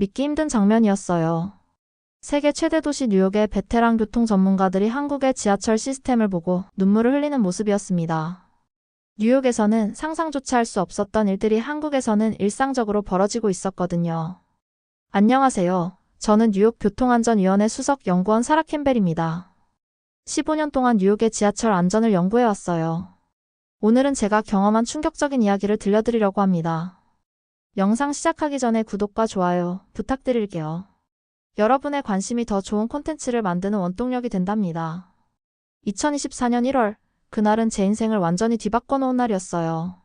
믿기 힘든 장면이었어요. 세계 최대 도시 뉴욕의 베테랑 교통 전문가들이 한국의 지하철 시스템을 보고 눈물을 흘리는 모습이었습니다. 뉴욕에서는 상상조차 할 수 없었던 일들이 한국에서는 일상적으로 벌어지고 있었거든요. 안녕하세요. 저는 뉴욕 교통안전위원회 수석 연구원 사라 캠벨입니다. 15년 동안 뉴욕의 지하철 안전을 연구해왔어요. 오늘은 제가 경험한 충격적인 이야기를 들려드리려고 합니다. 영상 시작하기 전에 구독과 좋아요 부탁드릴게요. 여러분의 관심이 더 좋은 콘텐츠를 만드는 원동력이 된답니다. 2024년 1월, 그날은 제 인생을 완전히 뒤바꿔 놓은 날이었어요.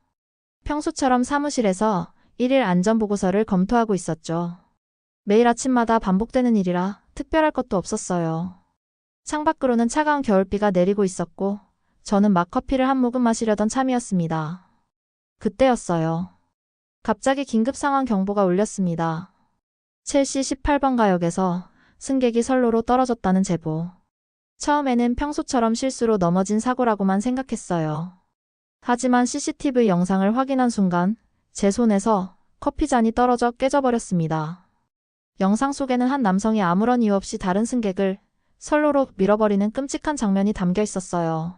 평소처럼 사무실에서 1일 안전보고서를 검토하고 있었죠. 매일 아침마다 반복되는 일이라 특별할 것도 없었어요. 창밖으로는 차가운 겨울비가 내리고 있었고, 저는 막 커피를 한 모금 마시려던 참이었습니다. 그때였어요. 갑자기 긴급 상황 경보가 울렸습니다. 첼시 18번 가역에서 승객이 선로로 떨어졌다는 제보. 처음에는 평소처럼 실수로 넘어진 사고라고만 생각했어요. 하지만 CCTV 영상을 확인한 순간 제 손에서 커피잔이 떨어져 깨져버렸습니다. 영상 속에는 한 남성이 아무런 이유 없이 다른 승객을 선로로 밀어버리는 끔찍한 장면이 담겨 있었어요.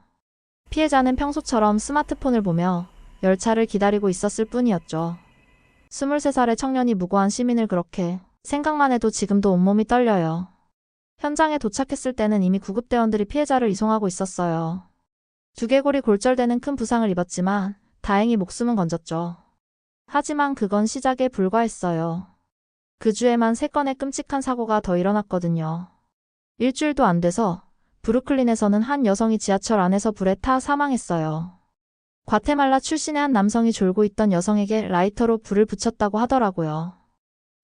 피해자는 평소처럼 스마트폰을 보며 열차를 기다리고 있었을 뿐이었죠. 23살의 청년이 무고한 시민을 그렇게 생각만 해도 지금도 온몸이 떨려요. 현장에 도착했을 때는 이미 구급대원들이 피해자를 이송하고 있었어요. 두개골이 골절되는 큰 부상을 입었지만 다행히 목숨은 건졌죠. 하지만 그건 시작에 불과했어요. 그 주에만 3건의 끔찍한 사고가 더 일어났거든요. 일주일도 안 돼서 브루클린에서는 한 여성이 지하철 안에서 불에 타 사망했어요. 과테말라 출신의 한 남성이 졸고 있던 여성에게 라이터로 불을 붙였다고 하더라고요.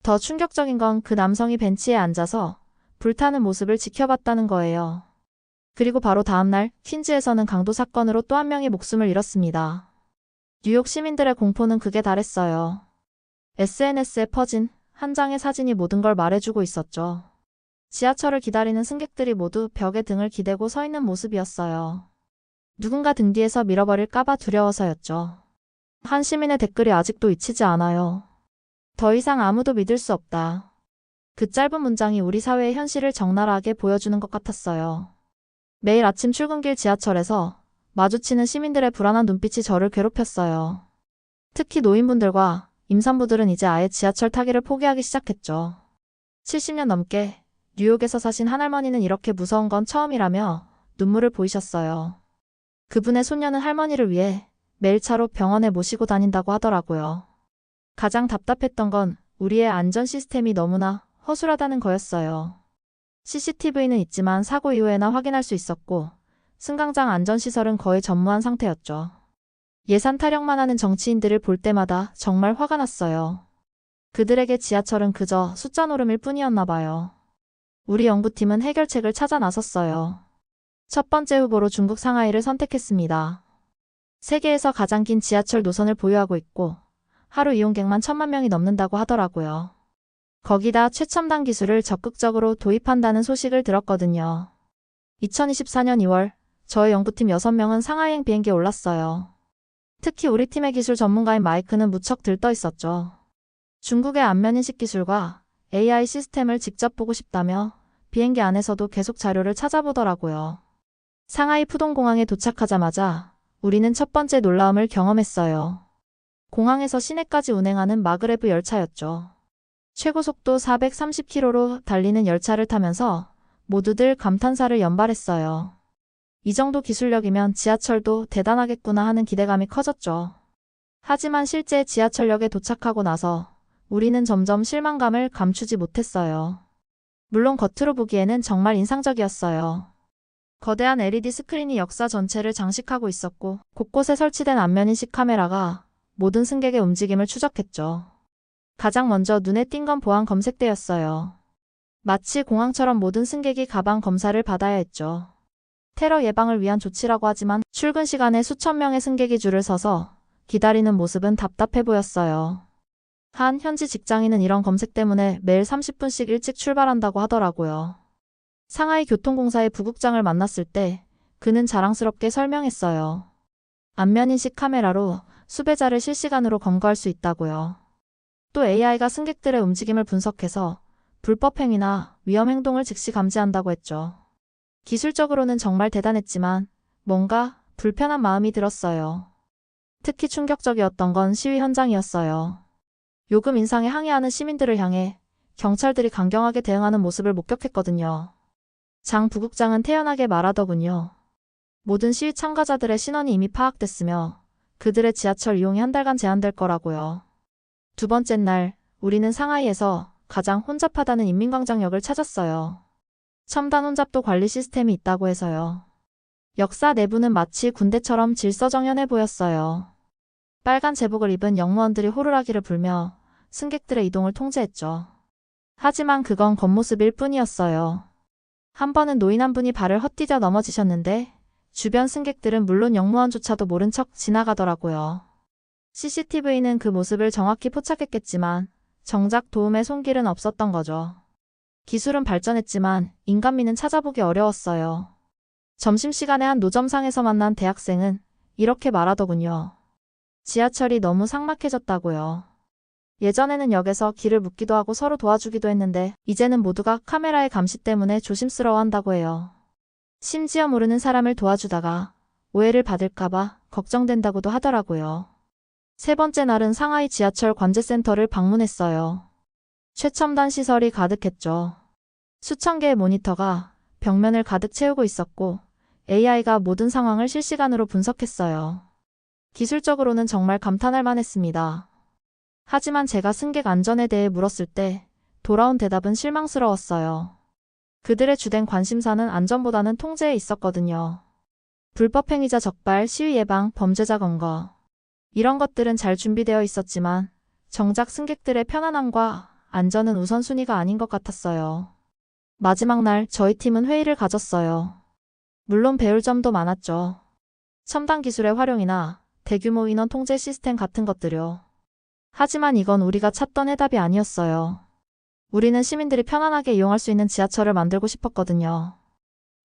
더 충격적인 건 그 남성이 벤치에 앉아서 불타는 모습을 지켜봤다는 거예요. 그리고 바로 다음날 퀸즈에서는 강도 사건으로 또 한 명이 목숨을 잃었습니다. 뉴욕 시민들의 공포는 극에 달했어요. SNS에 퍼진 한 장의 사진이 모든 걸 말해주고 있었죠. 지하철을 기다리는 승객들이 모두 벽에 등을 기대고 서 있는 모습이었어요. 누군가 등 뒤에서 밀어버릴까봐 두려워서였죠. 한 시민의 댓글이 아직도 잊히지 않아요. 더 이상 아무도 믿을 수 없다. 그 짧은 문장이 우리 사회의 현실을 적나라하게 보여주는 것 같았어요. 매일 아침 출근길 지하철에서 마주치는 시민들의 불안한 눈빛이 저를 괴롭혔어요. 특히 노인분들과 임산부들은 이제 아예 지하철 타기를 포기하기 시작했죠. 70년 넘게 뉴욕에서 사신 한 할머니는 이렇게 무서운 건 처음이라며 눈물을 보이셨어요. 그분의 손녀는 할머니를 위해 매일 차로 병원에 모시고 다닌다고 하더라고요. 가장 답답했던 건 우리의 안전 시스템이 너무나 허술하다는 거였어요. CCTV는 있지만 사고 이후에나 확인할 수 있었고 승강장 안전시설은 거의 전무한 상태였죠. 예산 타령만 하는 정치인들을 볼 때마다 정말 화가 났어요. 그들에게 지하철은 그저 숫자 노름일 뿐이었나 봐요. 우리 연구팀은 해결책을 찾아 나섰어요. 첫 번째 후보로 중국 상하이를 선택했습니다. 세계에서 가장 긴 지하철 노선을 보유하고 있고 하루 이용객만 천만 명이 넘는다고 하더라고요. 거기다 최첨단 기술을 적극적으로 도입한다는 소식을 들었거든요. 2024년 2월, 저희 연구팀 6명은 상하이행 비행기에 올랐어요. 특히 우리 팀의 기술 전문가인 마이크는 무척 들떠 있었죠. 중국의 안면인식 기술과 AI 시스템을 직접 보고 싶다며 비행기 안에서도 계속 자료를 찾아보더라고요. 상하이 푸동공항에 도착하자마자 우리는 첫 번째 놀라움을 경험했어요. 공항에서 시내까지 운행하는 마그레브 열차였죠. 최고 속도 430km로 달리는 열차를 타면서 모두들 감탄사를 연발했어요. 이 정도 기술력이면 지하철도 대단하겠구나 하는 기대감이 커졌죠. 하지만 실제 지하철역에 도착하고 나서 우리는 점점 실망감을 감추지 못했어요. 물론 겉으로 보기에는 정말 인상적이었어요. 거대한 LED 스크린이 역사 전체를 장식하고 있었고 곳곳에 설치된 안면인식 카메라가 모든 승객의 움직임을 추적했죠. 가장 먼저 눈에 띈 건 보안 검색대였어요. 마치 공항처럼 모든 승객이 가방 검사를 받아야 했죠. 테러 예방을 위한 조치라고 하지만 출근 시간에 수천 명의 승객이 줄을 서서 기다리는 모습은 답답해 보였어요. 한 현지 직장인은 이런 검색 때문에 매일 30분씩 일찍 출발한다고 하더라고요. 상하이 교통공사의 부국장을 만났을 때 그는 자랑스럽게 설명했어요. 안면인식 카메라로 수배자를 실시간으로 검거할 수 있다고요. 또 AI가 승객들의 움직임을 분석해서 불법 행위나 위험 행동을 즉시 감지한다고 했죠. 기술적으로는 정말 대단했지만 뭔가 불편한 마음이 들었어요. 특히 충격적이었던 건 시위 현장이었어요. 요금 인상에 항의하는 시민들을 향해 경찰들이 강경하게 대응하는 모습을 목격했거든요. 장 부국장은 태연하게 말하더군요. 모든 시위 참가자들의 신원이 이미 파악됐으며 그들의 지하철 이용이 한 달간 제한될 거라고요. 두 번째 날, 우리는 상하이에서 가장 혼잡하다는 인민광장역을 찾았어요. 첨단 혼잡도 관리 시스템이 있다고 해서요. 역사 내부는 마치 군대처럼 질서정연해 보였어요. 빨간 제복을 입은 영무원들이 호루라기를 불며 승객들의 이동을 통제했죠. 하지만 그건 겉모습일 뿐이었어요. 한 번은 노인 한 분이 발을 헛디뎌 넘어지셨는데 주변 승객들은 물론 영무원조차도 모른 척 지나가더라고요. CCTV는 그 모습을 정확히 포착했겠지만 정작 도움의 손길은 없었던 거죠. 기술은 발전했지만 인간미는 찾아보기 어려웠어요. 점심시간에 한 노점상에서 만난 대학생은 이렇게 말하더군요. 지하철이 너무 삭막해졌다고요. 예전에는 역에서 길을 묻기도 하고 서로 도와주기도 했는데 이제는 모두가 카메라의 감시 때문에 조심스러워 한다고 해요. 심지어 모르는 사람을 도와주다가 오해를 받을까봐 걱정된다고도 하더라고요. 세 번째 날은 상하이 지하철 관제센터를 방문했어요. 최첨단 시설이 가득했죠. 수천 개의 모니터가 벽면을 가득 채우고 있었고 AI가 모든 상황을 실시간으로 분석했어요. 기술적으로는 정말 감탄할 만했습니다. 하지만 제가 승객 안전에 대해 물었을 때 돌아온 대답은 실망스러웠어요. 그들의 주된 관심사는 안전보다는 통제에 있었거든요. 불법 행위자 적발, 시위 예방, 범죄자 검거. 이런 것들은 잘 준비되어 있었지만 정작 승객들의 편안함과 안전은 우선순위가 아닌 것 같았어요. 마지막 날 저희 팀은 회의를 가졌어요. 물론 배울 점도 많았죠. 첨단 기술의 활용이나 대규모 인원 통제 시스템 같은 것들요. 하지만 이건 우리가 찾던 해답이 아니었어요. 우리는 시민들이 편안하게 이용할 수 있는 지하철을 만들고 싶었거든요.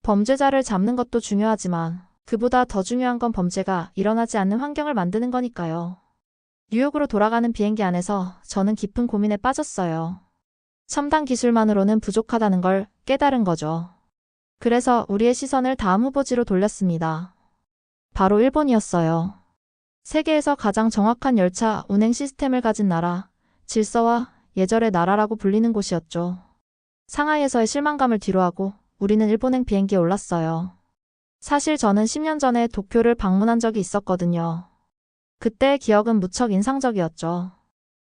범죄자를 잡는 것도 중요하지만 그보다 더 중요한 건 범죄가 일어나지 않는 환경을 만드는 거니까요. 뉴욕으로 돌아가는 비행기 안에서 저는 깊은 고민에 빠졌어요. 첨단 기술만으로는 부족하다는 걸 깨달은 거죠. 그래서 우리의 시선을 다음 후보지로 돌렸습니다. 바로 일본이었어요. 세계에서 가장 정확한 열차 운행 시스템을 가진 나라, 질서와 예절의 나라라고 불리는 곳이었죠. 상하이에서의 실망감을 뒤로하고 우리는 일본행 비행기에 올랐어요. 사실 저는 10년 전에 도쿄를 방문한 적이 있었거든요. 그때의 기억은 무척 인상적이었죠.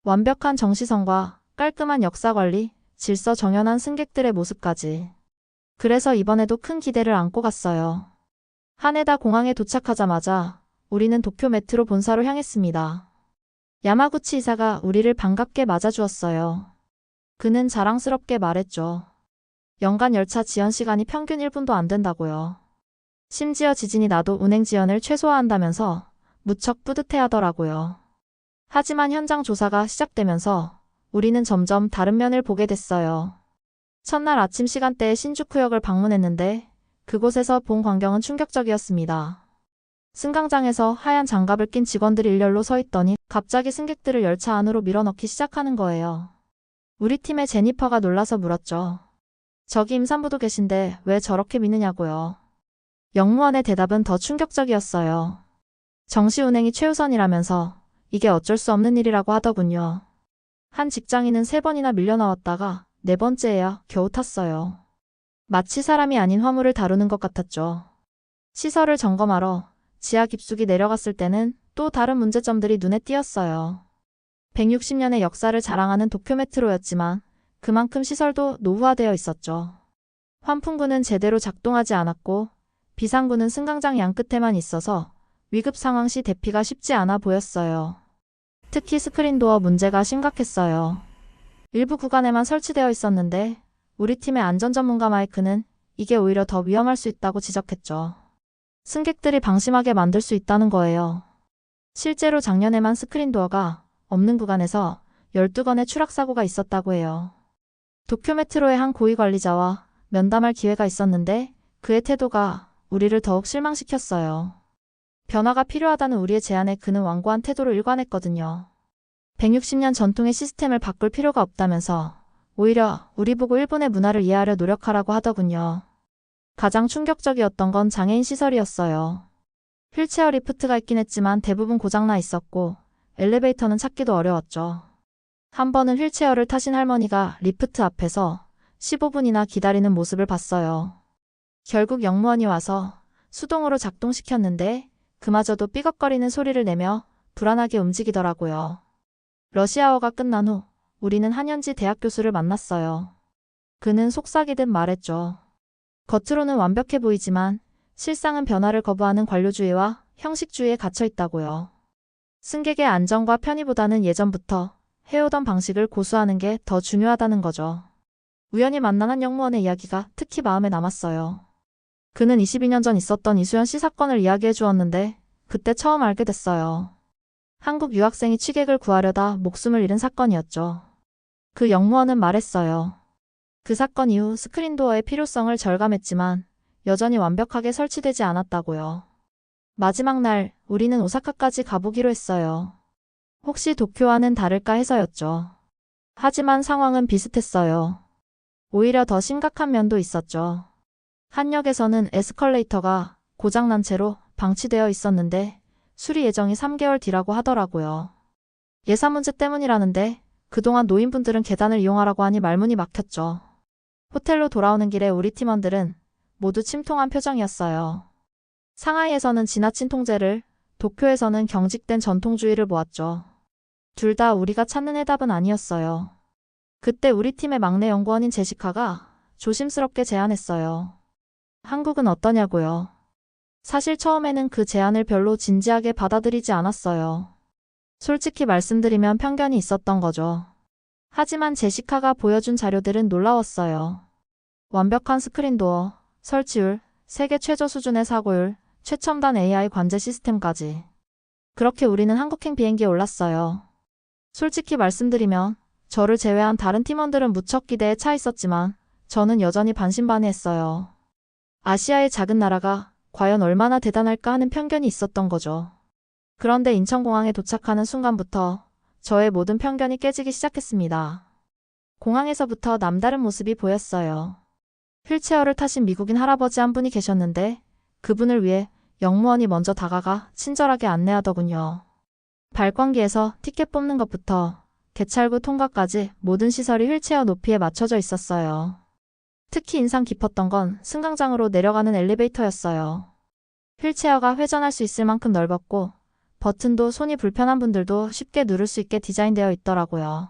완벽한 정시성과 깔끔한 역사 관리, 질서 정연한 승객들의 모습까지. 그래서 이번에도 큰 기대를 안고 갔어요. 하네다 공항에 도착하자마자 우리는 도쿄 메트로 본사로 향했습니다. 야마구치 이사가 우리를 반갑게 맞아주었어요. 그는 자랑스럽게 말했죠. 연간 열차 지연 시간이 평균 1분도 안 된다고요. 심지어 지진이 나도 운행 지연을 최소화한다면서 무척 뿌듯해 하더라고요. 하지만 현장 조사가 시작되면서 우리는 점점 다른 면을 보게 됐어요. 첫날 아침 시간대에 신주쿠역을 방문했는데 그곳에서 본 광경은 충격적이었습니다. 승강장에서 하얀 장갑을 낀 직원들이 일렬로 서 있더니 갑자기 승객들을 열차 안으로 밀어넣기 시작하는 거예요. 우리 팀의 제니퍼가 놀라서 물었죠. 저기 임산부도 계신데 왜 저렇게 미느냐고요. 영무원의 대답은 더 충격적이었어요. 정시 운행이 최우선이라면서 이게 어쩔 수 없는 일이라고 하더군요. 한 직장인은 세 번이나 밀려 나왔다가 네 번째에야 겨우 탔어요. 마치 사람이 아닌 화물을 다루는 것 같았죠. 시설을 점검하러 지하 깊숙이 내려갔을 때는 또 다른 문제점들이 눈에 띄었어요. 160년의 역사를 자랑하는 도쿄 메트로였지만 그만큼 시설도 노후화되어 있었죠. 환풍구는 제대로 작동하지 않았고 비상구는 승강장 양 끝에만 있어서 위급 상황 시 대피가 쉽지 않아 보였어요. 특히 스크린도어 문제가 심각했어요. 일부 구간에만 설치되어 있었는데 우리 팀의 안전 전문가 마이크는 이게 오히려 더 위험할 수 있다고 지적했죠. 승객들이 방심하게 만들 수 있다는 거예요. 실제로 작년에만 스크린도어가 없는 구간에서 12건의 추락사고가 있었다고 해요. 도쿄 메트로의 한 고위 관리자와 면담할 기회가 있었는데 그의 태도가 우리를 더욱 실망시켰어요. 변화가 필요하다는 우리의 제안에 그는 완고한 태도로 일관했거든요. 160년 전통의 시스템을 바꿀 필요가 없다면서 오히려 우리 보고 일본의 문화를 이해하려 노력하라고 하더군요. 가장 충격적이었던 건 장애인 시설이었어요. 휠체어 리프트가 있긴 했지만 대부분 고장나 있었고 엘리베이터는 찾기도 어려웠죠. 한 번은 휠체어를 타신 할머니가 리프트 앞에서 15분이나 기다리는 모습을 봤어요. 결국 영무원이 와서 수동으로 작동시켰는데 그마저도 삐걱거리는 소리를 내며 불안하게 움직이더라고요. 러시아어가 끝난 후 우리는 한현지 대학 교수를 만났어요. 그는 속삭이듯 말했죠. 겉으로는 완벽해 보이지만 실상은 변화를 거부하는 관료주의와 형식주의에 갇혀 있다고요. 승객의 안전과 편의보다는 예전부터 해오던 방식을 고수하는 게 더 중요하다는 거죠. 우연히 만난 한 영무원의 이야기가 특히 마음에 남았어요. 그는 22년 전 있었던 이수연 씨 사건을 이야기해 주었는데 그때 처음 알게 됐어요. 한국 유학생이 취객을 구하려다 목숨을 잃은 사건이었죠. 그 영무원은 말했어요. 그 사건 이후 스크린도어의 필요성을 절감했지만 여전히 완벽하게 설치되지 않았다고요. 마지막 날 우리는 오사카까지 가보기로 했어요. 혹시 도쿄와는 다를까 해서였죠. 하지만 상황은 비슷했어요. 오히려 더 심각한 면도 있었죠. 한역에서는 에스컬레이터가 고장난 채로 방치되어 있었는데 수리 예정이 3개월 뒤라고 하더라고요. 예산 문제 때문이라는데 그동안 노인분들은 계단을 이용하라고 하니 말문이 막혔죠. 호텔로 돌아오는 길에 우리 팀원들은 모두 침통한 표정이었어요. 상하이에서는 지나친 통제를, 도쿄에서는 경직된 전통주의를 보았죠. 둘 다 우리가 찾는 해답은 아니었어요. 그때 우리 팀의 막내 연구원인 제시카가 조심스럽게 제안했어요. 한국은 어떠냐고요. 사실 처음에는 그 제안을 별로 진지하게 받아들이지 않았어요. 솔직히 말씀드리면 편견이 있었던 거죠. 하지만 제시카가 보여준 자료들은 놀라웠어요. 완벽한 스크린 도어, 설치율, 세계 최저 수준의 사고율, 최첨단 AI 관제 시스템까지. 그렇게 우리는 한국행 비행기에 올랐어요. 솔직히 말씀드리면 저를 제외한 다른 팀원들은 무척 기대에 차 있었지만 저는 여전히 반신반의했어요. 아시아의 작은 나라가 과연 얼마나 대단할까 하는 편견이 있었던 거죠. 그런데 인천공항에 도착하는 순간부터 저의 모든 편견이 깨지기 시작했습니다. 공항에서부터 남다른 모습이 보였어요. 휠체어를 타신 미국인 할아버지 한 분이 계셨는데 그분을 위해 영무원이 먼저 다가가 친절하게 안내하더군요. 발권기에서 티켓 뽑는 것부터 개찰구 통과까지 모든 시설이 휠체어 높이에 맞춰져 있었어요. 특히 인상 깊었던 건 승강장으로 내려가는 엘리베이터였어요. 휠체어가 회전할 수 있을 만큼 넓었고 버튼도 손이 불편한 분들도 쉽게 누를 수 있게 디자인되어 있더라고요.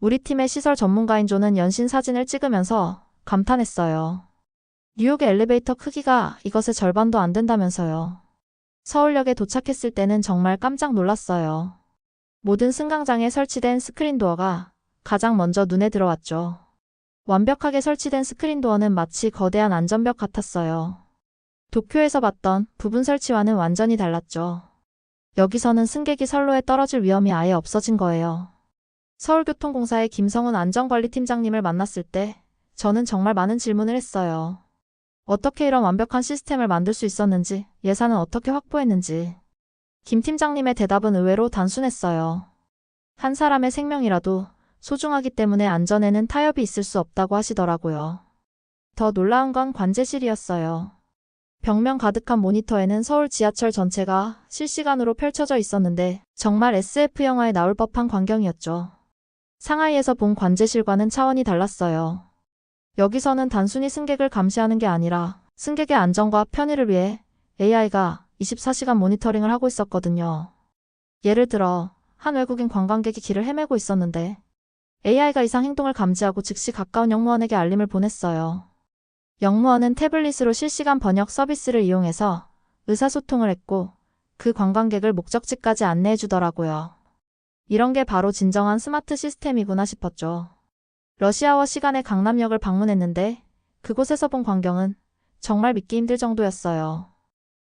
우리 팀의 시설 전문가인 조는 연신 사진을 찍으면서 감탄했어요. 뉴욕의 엘리베이터 크기가 이것의 절반도 안 된다면서요. 서울역에 도착했을 때는 정말 깜짝 놀랐어요. 모든 승강장에 설치된 스크린도어가 가장 먼저 눈에 들어왔죠. 완벽하게 설치된 스크린도어는 마치 거대한 안전벽 같았어요. 도쿄에서 봤던 부분 설치와는 완전히 달랐죠. 여기서는 승객이 선로에 떨어질 위험이 아예 없어진 거예요. 서울교통공사의 김성훈 안전관리팀장님을 만났을 때 저는 정말 많은 질문을 했어요. 어떻게 이런 완벽한 시스템을 만들 수 있었는지, 예산은 어떻게 확보했는지. 김 팀장님의 대답은 의외로 단순했어요. 한 사람의 생명이라도 소중하기 때문에 안전에는 타협이 있을 수 없다고 하시더라고요. 더 놀라운 건 관제실이었어요. 벽면 가득한 모니터에는 서울 지하철 전체가 실시간으로 펼쳐져 있었는데 정말 SF 영화에 나올 법한 광경이었죠. 상하이에서 본 관제실과는 차원이 달랐어요. 여기서는 단순히 승객을 감시하는 게 아니라 승객의 안전과 편의를 위해 AI가 24시간 모니터링을 하고 있었거든요. 예를 들어 한 외국인 관광객이 길을 헤매고 있었는데 AI가 이상 행동을 감지하고 즉시 가까운 영무원에게 알림을 보냈어요. 영무원은 태블릿으로 실시간 번역 서비스를 이용해서 의사소통을 했고 그 관광객을 목적지까지 안내해 주더라고요. 이런 게 바로 진정한 스마트 시스템이구나 싶었죠. 러시아워 시간에 강남역을 방문했는데 그곳에서 본 광경은 정말 믿기 힘들 정도였어요.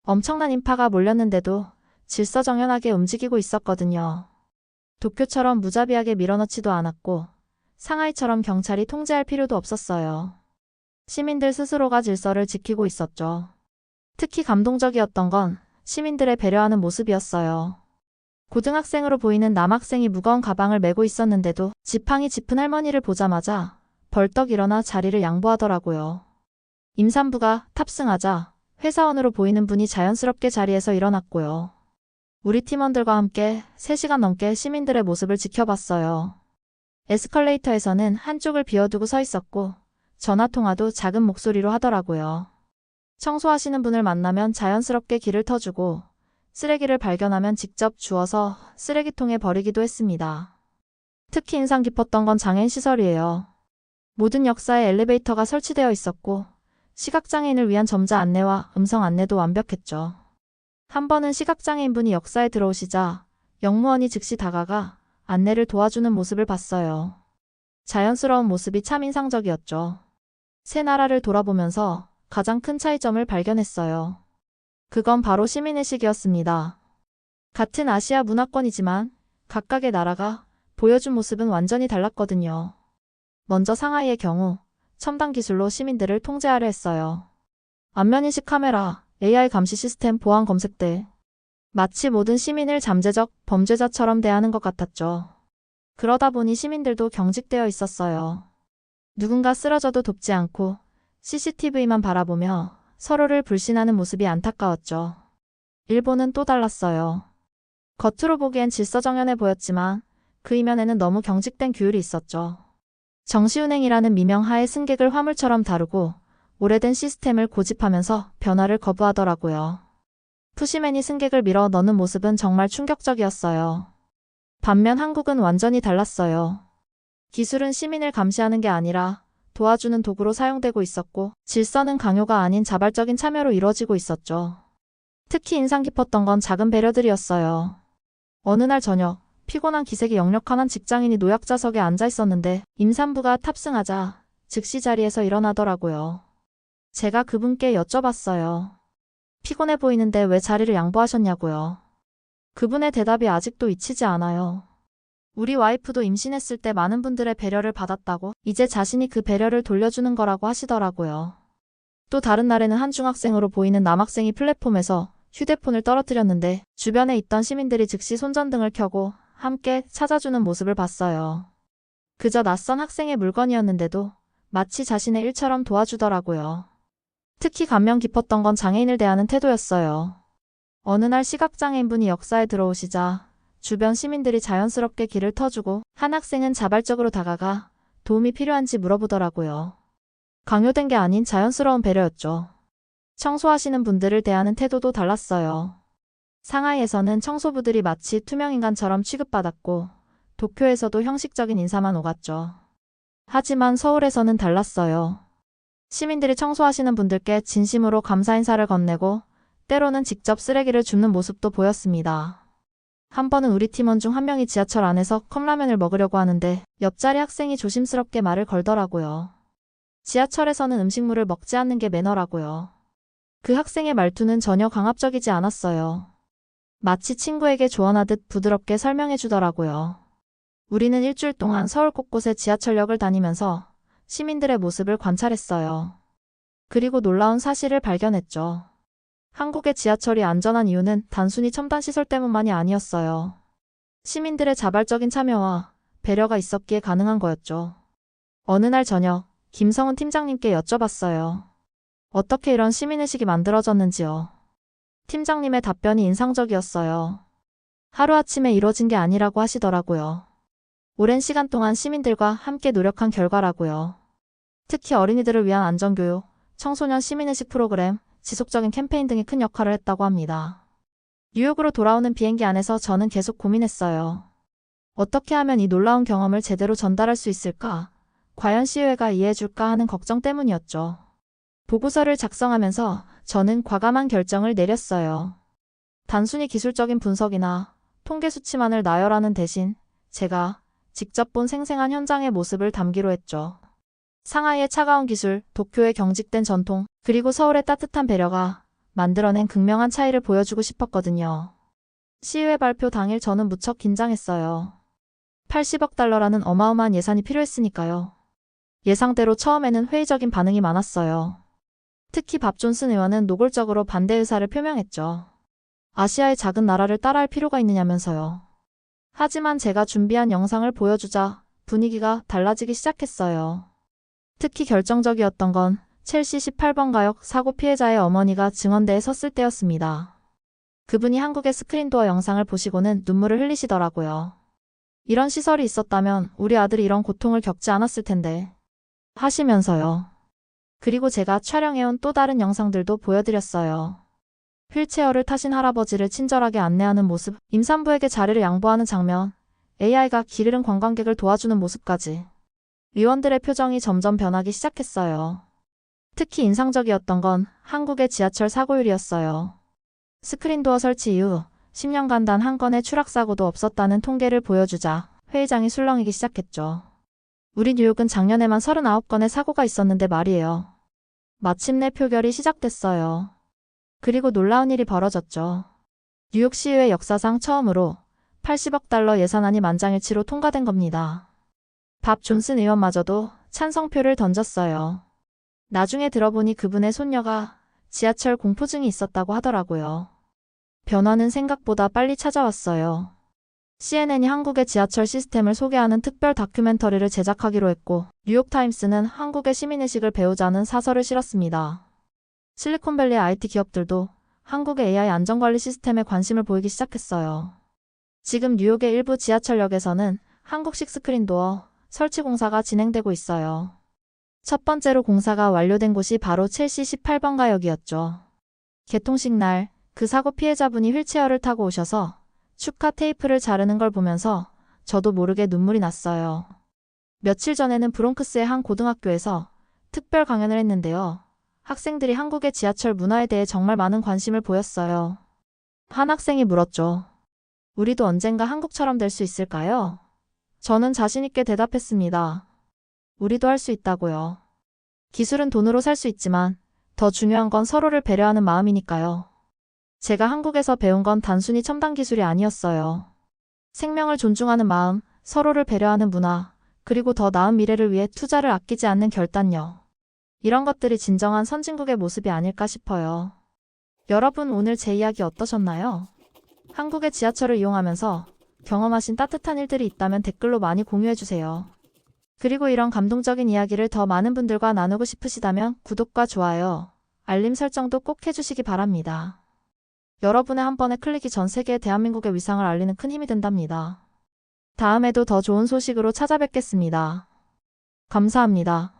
엄청난 인파가 몰렸는데도 질서정연하게 움직이고 있었거든요. 도쿄처럼 무자비하게 밀어넣지도 않았고 상하이처럼 경찰이 통제할 필요도 없었어요. 시민들 스스로가 질서를 지키고 있었죠. 특히 감동적이었던 건 시민들의 배려하는 모습이었어요. 고등학생으로 보이는 남학생이 무거운 가방을 메고 있었는데도 지팡이 짚은 할머니를 보자마자 벌떡 일어나 자리를 양보하더라고요. 임산부가 탑승하자 회사원으로 보이는 분이 자연스럽게 자리에서 일어났고요. 우리 팀원들과 함께 3시간 넘게 시민들의 모습을 지켜봤어요. 에스컬레이터에서는 한쪽을 비워두고 서 있었고 전화통화도 작은 목소리로 하더라고요. 청소하시는 분을 만나면 자연스럽게 길을 터주고 쓰레기를 발견하면 직접 주워서 쓰레기통에 버리기도 했습니다. 특히 인상 깊었던 건 장애인 시설이에요. 모든 역사에 엘리베이터가 설치되어 있었고 시각장애인을 위한 점자 안내와 음성 안내도 완벽했죠. 한 번은 시각장애인분이 역사에 들어오시자 영무원이 즉시 다가가 안내를 도와주는 모습을 봤어요. 자연스러운 모습이 참 인상적이었죠. 새 나라를 돌아보면서 가장 큰 차이점을 발견했어요. 그건 바로 시민의식이었습니다. 같은 아시아 문화권이지만 각각의 나라가 보여준 모습은 완전히 달랐거든요. 먼저 상하이의 경우 첨단 기술로 시민들을 통제하려 했어요. 안면인식 카메라, AI 감시 시스템 보안 검색대. 마치 모든 시민을 잠재적 범죄자처럼 대하는 것 같았죠. 그러다 보니 시민들도 경직되어 있었어요. 누군가 쓰러져도 돕지 않고 CCTV만 바라보며 서로를 불신하는 모습이 안타까웠죠. 일본은 또 달랐어요. 겉으로 보기엔 질서정연해 보였지만 그 이면에는 너무 경직된 규율이 있었죠. 정시운행이라는 미명하에 승객을 화물처럼 다루고 오래된 시스템을 고집하면서 변화를 거부하더라고요. 푸시맨이 승객을 밀어 넣는 모습은 정말 충격적이었어요. 반면 한국은 완전히 달랐어요. 기술은 시민을 감시하는 게 아니라 도와주는 도구로 사용되고 있었고 질서는 강요가 아닌 자발적인 참여로 이루어지고 있었죠. 특히 인상 깊었던 건 작은 배려들이었어요. 어느 날 저녁 피곤한 기색이 역력한 한 직장인이 노약자석에 앉아 있었는데 임산부가 탑승하자 즉시 자리에서 일어나더라고요. 제가 그분께 여쭤봤어요. 피곤해 보이는데 왜 자리를 양보하셨냐고요. 그분의 대답이 아직도 잊히지 않아요. 우리 와이프도 임신했을 때 많은 분들의 배려를 받았다고 이제 자신이 그 배려를 돌려주는 거라고 하시더라고요. 또 다른 날에는 한 중학생으로 보이는 남학생이 플랫폼에서 휴대폰을 떨어뜨렸는데 주변에 있던 시민들이 즉시 손전등을 켜고 함께 찾아주는 모습을 봤어요. 그저 낯선 학생의 물건이었는데도 마치 자신의 일처럼 도와주더라고요. 특히 감명 깊었던 건 장애인을 대하는 태도였어요. 어느 날 시각장애인분이 역사에 들어오시자 주변 시민들이 자연스럽게 길을 터주고 한 학생은 자발적으로 다가가 도움이 필요한지 물어보더라고요. 강요된 게 아닌 자연스러운 배려였죠. 청소하시는 분들을 대하는 태도도 달랐어요. 상하이에서는 청소부들이 마치 투명인간처럼 취급받았고 도쿄에서도 형식적인 인사만 오갔죠. 하지만 서울에서는 달랐어요. 시민들이 청소하시는 분들께 진심으로 감사 인사를 건네고 때로는 직접 쓰레기를 줍는 모습도 보였습니다. 한 번은 우리 팀원 중 한 명이 지하철 안에서 컵라면을 먹으려고 하는데 옆자리 학생이 조심스럽게 말을 걸더라고요. 지하철에서는 음식물을 먹지 않는 게 매너라고요. 그 학생의 말투는 전혀 강압적이지 않았어요. 마치 친구에게 조언하듯 부드럽게 설명해 주더라고요. 우리는 일주일 동안 서울 곳곳의 지하철역을 다니면서 시민들의 모습을 관찰했어요. 그리고 놀라운 사실을 발견했죠. 한국의 지하철이 안전한 이유는 단순히 첨단 시설 때문만이 아니었어요. 시민들의 자발적인 참여와 배려가 있었기에 가능한 거였죠. 어느 날 저녁, 김성은 팀장님께 여쭤봤어요. 어떻게 이런 시민의식이 만들어졌는지요. 팀장님의 답변이 인상적이었어요. 하루아침에 이뤄진 게 아니라고 하시더라고요. 오랜 시간 동안 시민들과 함께 노력한 결과라고요. 특히 어린이들을 위한 안전교육, 청소년 시민의식 프로그램, 지속적인 캠페인 등이 큰 역할을 했다고 합니다. 뉴욕으로 돌아오는 비행기 안에서 저는 계속 고민했어요. 어떻게 하면 이 놀라운 경험을 제대로 전달할 수 있을까? 과연 시의회가 이해해줄까 하는 걱정 때문이었죠. 보고서를 작성하면서 저는 과감한 결정을 내렸어요. 단순히 기술적인 분석이나 통계 수치만을 나열하는 대신 제가 직접 본 생생한 현장의 모습을 담기로 했죠. 상하이의 차가운 기술, 도쿄의 경직된 전통, 그리고 서울의 따뜻한 배려가 만들어낸 극명한 차이를 보여주고 싶었거든요. 시의회 발표 당일 저는 무척 긴장했어요. 80억 달러라는 어마어마한 예산이 필요했으니까요. 예상대로 처음에는 회의적인 반응이 많았어요. 특히 밥 존슨 의원은 노골적으로 반대 의사를 표명했죠. 아시아의 작은 나라를 따라할 필요가 있느냐면서요. 하지만 제가 준비한 영상을 보여주자 분위기가 달라지기 시작했어요. 특히 결정적이었던 건 첼시 18번 가역 사고 피해자의 어머니가 증언대에 섰을 때였습니다. 그분이 한국의 스크린도어 영상을 보시고는 눈물을 흘리시더라고요. 이런 시설이 있었다면 우리 아들이 이런 고통을 겪지 않았을 텐데. 하시면서요. 그리고 제가 촬영해온 또 다른 영상들도 보여드렸어요. 휠체어를 타신 할아버지를 친절하게 안내하는 모습, 임산부에게 자리를 양보하는 장면, AI가 길 잃은 관광객을 도와주는 모습까지. 위원들의 표정이 점점 변하기 시작했어요. 특히 인상적이었던 건 한국의 지하철 사고율이었어요. 스크린도어 설치 이후 10년간 단 한 건의 추락사고도 없었다는 통계를 보여주자 회의장이 술렁이기 시작했죠. 우리 뉴욕은 작년에만 39건의 사고가 있었는데 말이에요. 마침내 표결이 시작됐어요. 그리고 놀라운 일이 벌어졌죠. 뉴욕시의회 역사상 처음으로 80억 달러 예산안이 만장일치로 통과된 겁니다. 밥 존슨 의원마저도 찬성표를 던졌어요. 나중에 들어보니 그분의 손녀가 지하철 공포증이 있었다고 하더라고요. 변화는 생각보다 빨리 찾아왔어요. CNN이 한국의 지하철 시스템을 소개하는 특별 다큐멘터리를 제작하기로 했고, 뉴욕타임스는 한국의 시민의식을 배우자는 사설을 실었습니다. 실리콘밸리 IT 기업들도 한국의 AI 안전관리 시스템에 관심을 보이기 시작했어요. 지금 뉴욕의 일부 지하철역에서는 한국식 스크린도어 설치 공사가 진행되고 있어요. 첫 번째로 공사가 완료된 곳이 바로 첼시 18번 가역이었죠. 개통식 날, 그 사고 피해자분이 휠체어를 타고 오셔서 축하 테이프를 자르는 걸 보면서 저도 모르게 눈물이 났어요. 며칠 전에는 브롱크스의 한 고등학교에서 특별 강연을 했는데요. 학생들이 한국의 지하철 문화에 대해 정말 많은 관심을 보였어요. 한 학생이 물었죠. 우리도 언젠가 한국처럼 될 수 있을까요? 저는 자신있게 대답했습니다. 우리도 할 수 있다고요. 기술은 돈으로 살 수 있지만 더 중요한 건 서로를 배려하는 마음이니까요. 제가 한국에서 배운 건 단순히 첨단 기술이 아니었어요. 생명을 존중하는 마음, 서로를 배려하는 문화, 그리고 더 나은 미래를 위해 투자를 아끼지 않는 결단력. 이런 것들이 진정한 선진국의 모습이 아닐까 싶어요. 여러분 오늘 제 이야기 어떠셨나요? 한국의 지하철을 이용하면서 경험하신 따뜻한 일들이 있다면 댓글로 많이 공유해주세요. 그리고 이런 감동적인 이야기를 더 많은 분들과 나누고 싶으시다면 구독과 좋아요, 알림 설정도 꼭 해주시기 바랍니다. 여러분의 한 번의 클릭이 전 세계 대한민국의 위상을 알리는 큰 힘이 된답니다. 다음에도 더 좋은 소식으로 찾아뵙겠습니다. 감사합니다.